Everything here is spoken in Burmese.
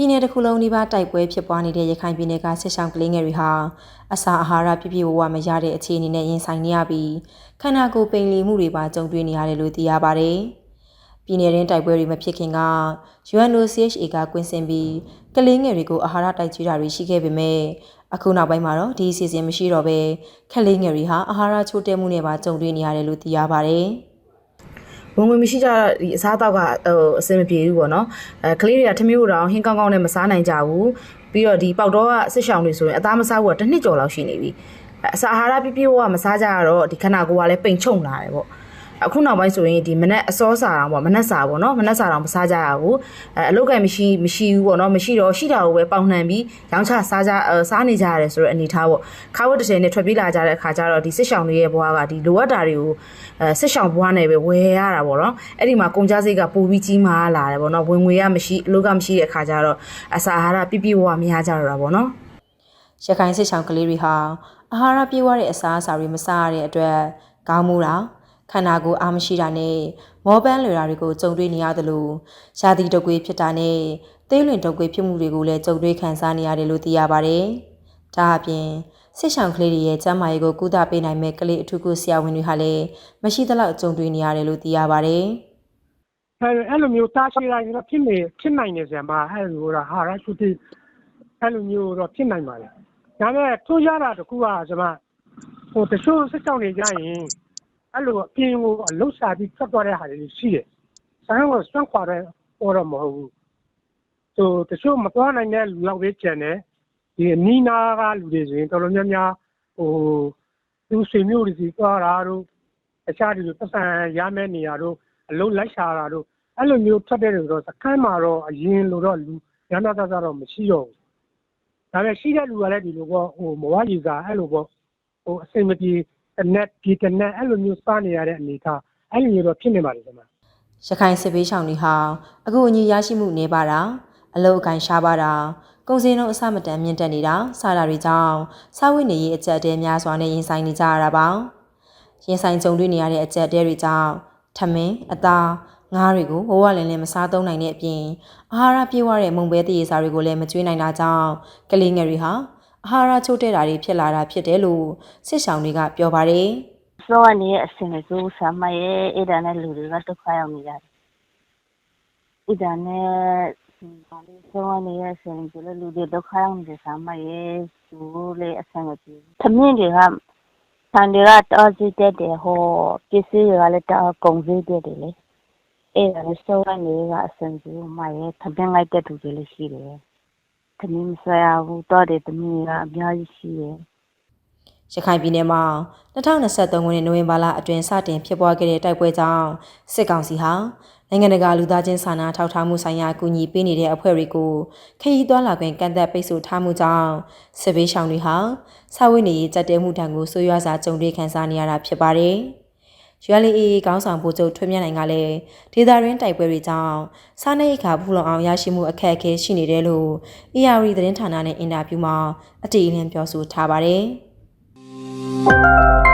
ပြည်내တစ်ခုလုံးဒီပါတိုက်ပွဲဖြစ်ပွားနေတဲ့ရခိုင်ပြည်နယ်ကဆစ်ဆောင်ကလေးငယ်တွေဟာအစာအာဟာရပြည့်ပြည့်ဝဝမရတဲ့အခြေအနေနဲ့ရင်ဆိုင်နေရပြီးခန္ဓာကိုယ်ပိန်လီမှုတွေပါကြုံတွေ့နေရတယ်လို့သိရပါတယ်။ပြည်내ရင်းတိုက်ပွဲတွေမဖြစ်ခင်က UNOCHA ကကွင်းဆင်ပြီးကလေးငယ်တွေကိုအာဟာရတိုက်ကျွေးတာတွေရှိခဲ့ပေမဲ့အခုနောက်ပိုင်းမှာတော့ဒီအစီအစဉ်မရှိတော့ဘဲကလေးငယ်တွေဟာအာဟာရချို့တဲ့မှုနဲ့ပါကြုံတွေ့နေရတယ်လို့သိရပါတယ်။ ဝင်ဝင်မရှိကြတော့ဒီအစားအသောက်ကဟိုအဆင်မပြေဘူးပေါ့နော်အဲကလေးတွေကထမင်းကိုတောင်ဟင်းကောင်းကောင်းနဲ့မစားနိုင်ကြဘူးပြီးတော့ဒီပေါက်တော့ကဆစ်ဆောင်တွေဆိုရင်အသားမစားဘူးကတစ်နှစ်ကျော်လောက်ရှိနေပြီအဲအစာအာဟာရပြည့်ပြည့်ဝဝမစားကြရတော့ဒီခန္ဓာကိုယ်ကလည်းပိန်ချုံလာတယ်ပေါ့ အခုနောက်ပိုင်းဆိုရင်ဒီမနက်အစောစာတောင်ပေါ့မနက်စာပေါ့နော်မနက်စာတောင်မစားကြရဘူးအဲအလုတ်ကံမရှိမရှိဘူးပေါ့နော်မရှိတော့ရှိတာကိုပဲပေါင်နှံပြီးရောင်းချစားကြအဲစားနေကြရတယ်ဆိုတော့အနေထားပေါ့ခါဝတ်တစ်ထည်နဲ့ထွက်ပြေးလာကြတဲ့အခါကျတော့ဒီစစ်ဆောင်တွေရဲ့ဘဝကဒီလိုအပ်တာတွေကိုအဲစစ်ဆောင်ဘဝနဲ့ပဲဝယ်ရတာပေါ့နော်အဲ့ဒီမှာကုန်ကြစိတ်ကပိုပြီးကြီးမားလာတယ်ပေါ့နော်ဝင်ငွေကမရှိအလုတ်ကမရှိတဲ့အခါကျတော့အစာအာဟာရပြည့်ပြည့်ဝဝမရကြတော့တာပေါ့နော်ရခိုင်စစ်ဆောင်ကလေးတွေဟာအာဟာရပြည့်ဝတဲ့အစားအစာတွေမစားရတဲ့အတွက်ကောင်းမှုတာ ခန္ဓာကိုယ်အားမရှိတာနဲ့မောပန်းလွယ်တာတွေကိုကြုံတွေ့နေရတယ်လို့ရှားသီတုပ်ကွေးဖြစ်တာနဲ့သေးလွင်တုပ်ကွေးဖြစ်မှုတွေကိုလည်းကြုံတွေ့ခံစားနေရတယ်လို့သိရပါတယ်။ဒါအပြင်စစ်ဆောင်ကလေးတွေရဲ့ကျန်းမာရေးကိုကုသပေးနိုင်မဲ့ကလေးအထူးကုဆရာဝန်တွေဟာလည်းမရှိသလောက်ကြုံတွေ့နေရတယ်လို့သိရပါတယ်။အဲအဲ့လိုမျိုးတားရှိတိုင်းတော့ဖြစ်နေဖြစ်နိုင်နေစရာမှာအဲ့လိုတော့ဟာရရှိတိအဲ့လိုမျိုးတော့ဖြစ်နိုင်ပါလေဒါပေမဲ့ထူးခြားတာတစ်ခုကကျွန်မဟိုတချို့စစ်ကြောင်နေကြရင် အဲ့လိုအပြင်ကိုအလုတ်စာပြီးထွက်သွားတဲ့ဟာတွေရှိတယ်ဆိုင်ကိုစွန့်ခွာတဲ့ပေါ်တော့မဟုတ်ဘူးဟိုတချို့မသွားနိုင်တဲ့လူလောက်ပဲကျန်တယ်ဒီအနီးနားကလူတွေဆိုရင်တော်တော်များများဟိုသူဆွေမျိုးတွေစီသွားတာတို့အခြားဒီလိုပတ်စံရမယ့်နေရာတို့အလုံးလိုက်ရှာတာတို့အဲ့လိုမျိုးထွက်တဲ့တွေတော့စခန်းမှာတော့အရင်လိုတော့လူရမ်းသားသားတော့မရှိတော့ဘူးဒါပေမဲ့ရှိတဲ့လူကလည်းဒီလိုပေါ့ဟိုမဝရီစာအဲ့လိုပေါ့ဟိုအစင်မပြေ တနက်ဒီတနက်အဲ့လိုမျိုးစားနေရတဲ့အနေထားအဲ့လိုမျိုးတော့ဖြစ်နေပါလိမ့်မယ်ရခိုင်စစ်ဘေးရှောင်တွေဟာအခုအညီရရှိမှုနေပါတာအလုတ်အကင်ရှားပါတာကုန်စည်နှုန်းအဆမတန်မြင့်တက်နေတာစတာတွေကြောင့်စာဝတ်နေရေးအကျပ်တဲများစွာနဲ့ရင်ဆိုင်နေကြရတာပါရင်ဆိုင်ကြုံတွေ့နေရတဲ့အကျပ်တဲတွေကြောင့်ထမင်းအသားငါးတွေကိုဝဝလင်းလင်းမစားသုံးနိုင်တဲ့အပြင်အာဟာရပြည့်ဝတဲ့မုံပဲတရေစာတွေကိုလည်းမကျွေးနိုင်တာကြောင့်ကလေးငယ်တွေဟာ အာဟာရချို့တဲ့တာတွေဖြစ်လာတာဖြစ်တယ်လို့စစ်ဆောင်တွေကပြောပါတယ်စောကနေအစင်ကိုဆမ်းမရဲ့အဲ့ဒါနဲ့လူတွေကဒုက္ခရောက်နေကြတယ်။အဲ့ဒါနဲ့ဘာလို့စောကနေအစင်ကိုလူတွေဒုက္ခရောက်နေဆမ်းမရဲ့သူလေအစင်ကိုသမင်းတွေကဆန်တွေကတောစီတဲ့တယ်ဟောပစ္စည်းတွေကလည်းတောကုန်စည်တဲ့တယ်လေ။အဲ့ဒါနဲ့စောကနေကအစင်ကိုမရဲ့သမင်းလိုက်တဲ့သူတွေလည်းရှိတယ်။ သမင်းမဆွဲရဘူးတော့တယ်သမင်းကအများကြီးရှိတယ်။ရခိုင်ပြည်နယ်မှာ2023ခုနှစ်နိုဝင်ဘာလအတွင်းစတင်ဖြစ်ပွားခဲ့တဲ့တိုက်ပွဲကြောင့်စစ်ကောင်စီဟာနိုင်ငံတကာလူသားချင်းစာနာထောက်ထားမှုဆိုင်ရာအကူအညီပေးနေတဲ့အဖွဲ့တွေကိုခရီးသွားလာခွင့်ကန့်သက်ပိတ်ဆို့ထားမှုကြောင့်စစ်ဘေးရှောင်တွေဟာစာဝတ်နေရေးကြက်တဲမှုတံကိုဆိုးရွားစွာကြုံတွေ့ခံစားနေရတာဖြစ်ပါတယ်။ ULA ကောင်းဆောင်ဗိုလ်ချုပ်ထွေးမြတ်နိုင်ကလည်းဒေသရင်းတိုက်ပွဲတွေကြောင့်စားနပ်ရိက္ခာဖူလုံအောင်ရရှိမှုအခက်အခဲရှိနေတယ်လို့ AR သတင်းဌာနနဲ့အင်တာဗျူးမှာအတိအလင်းပြောဆိုထားပါတယ်။